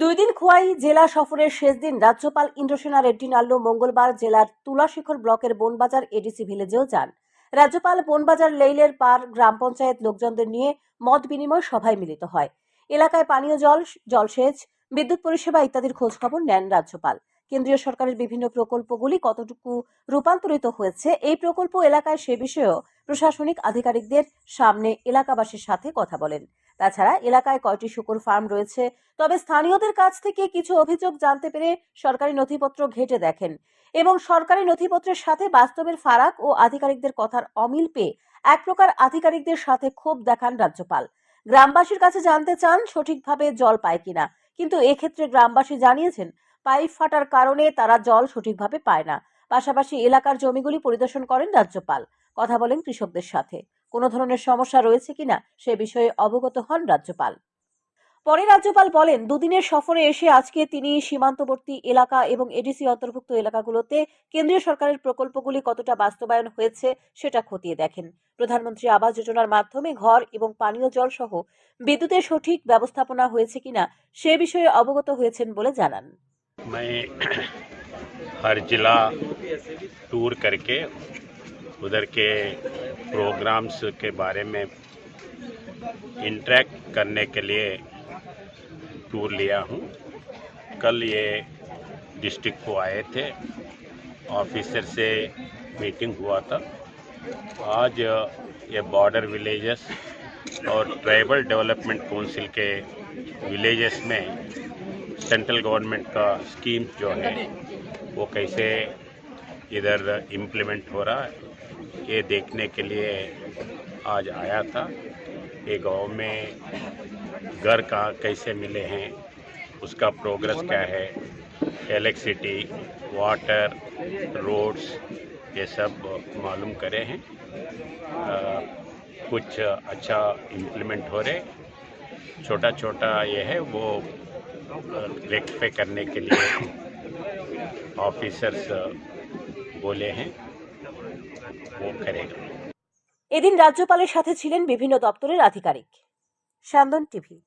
দুই দিন খোয়াই জেলা সফরের শেষ দিন রাজ্যপাল ইন্দ্রসেনা রেড্ডি নাল্লু মঙ্গলবার জেলার তুলাশিখর ব্লকের বনবাজার এডিসি ভিলেজেও যান। রাজ্যপাল বনবাজার লেইলের পার গ্রাম পঞ্চায়েত লোকজনদের নিয়ে মত বিনিময় সভায় মিলিত হয়। এলাকায় পানীয় জল, জলসেচ, বিদ্যুৎ পরিষেবা ইত্যাদির খোঁজখবর নেন রাজ্যপাল। কেন্দ্রীয় সরকারের বিভিন্ন প্রকল্পগুলি কতটুকু রূপান্তরিত হয়েছে এই প্রকল্প এলাকায় সে বিষয়েও প্রশাসনিক আধিকারিকদের সামনে এলাকাবাসীর সাথে কথা বলেন। তাছাড়া এলাকায় কয়টি শুকুর ফার্ম রয়েছে, তবে স্থানীয়দের কাছ থেকে কিছু অভিযোগ জানতে পেরে সরকারি নথিপত্র ঘেটে দেখেন এবং সরকারি নথিপত্রের সাথে বাস্তবের ফারাক ও আধিকারিকদের কথার অমিল পেয়ে এক প্রকার আধিকারিকদের সাথে ক্ষোভ দেখান রাজ্যপাল। গ্রামবাসীর কাছে জানতে চান সঠিকভাবে জল পায় কিনা, কিন্তু এক্ষেত্রে গ্রামবাসী জানিয়েছেন, পাইপ ফাটার কারণে তারা জল সঠিকভাবে পায় না। পাশাপাশি এলাকার জমিগুলি পরিদর্শন করেন রাজ্যপাল। কথা বলেন কৃষকদের সাথে। কোনো ধরনের সমস্যা রয়েছে কিনা সে বিষয়ে অবগত হন রাজ্যপাল পরে রাজ্যপাল বলেন দুদিনের সফরে এসে আজকে তিনি সীমান্তবর্তী এলাকা এবং এডিসি অন্তর্ভুক্ত এলাকাগুলোতে কেন্দ্রীয় সরকারের প্রকল্পগুলি কতটা বাস্তবায়ন হয়েছে সেটা খতিয়ে দেখেন প্রধানমন্ত্রী আবাস যোজনার মাধ্যমে ঘর এবং পানীয় জল সহ বিদ্যুতের সঠিক ব্যবস্থাপনা হয়েছে কিনা সে বিষয়ে অবগত হয়েছেন বলে জানান मैं हर जिला टूर करके उधर के प्रोग्राम्स के बारे में इंटरेक्ट करने के लिए टूर लिया हूँ। कल ये डिस्ट्रिक्ट को आए थे, ऑफिसर से मीटिंग हुआ था। आज ये बॉर्डर विलेजेस और ट्राइबल डेवलपमेंट काउंसिल के विलेजेस में सेंट्रल गवर्नमेंट का स्कीम जो है, वो कैसे इधर इम्प्लीमेंट हो रहा है। ये देखने के लिए आज आया था। ये गाँव में घर कहाँ कैसे मिले हैं उसका प्रोग्रेस क्या है? इलेक्ट्रिसिटी वाटर रोड्स ये सब मालूम करे हैं। अ, कुछ अच्छा इम्प्लीमेंट हो रहे। छोटा छोटा ये है वो रेक्टिफाई करने के लिए ऑफिसर्स बोले हैं वो करेगा এদিন রাজ্যপালের সাথে ছিলেন বিভিন্ন দপ্তরের আধিকারিক স্যান্দন টিভি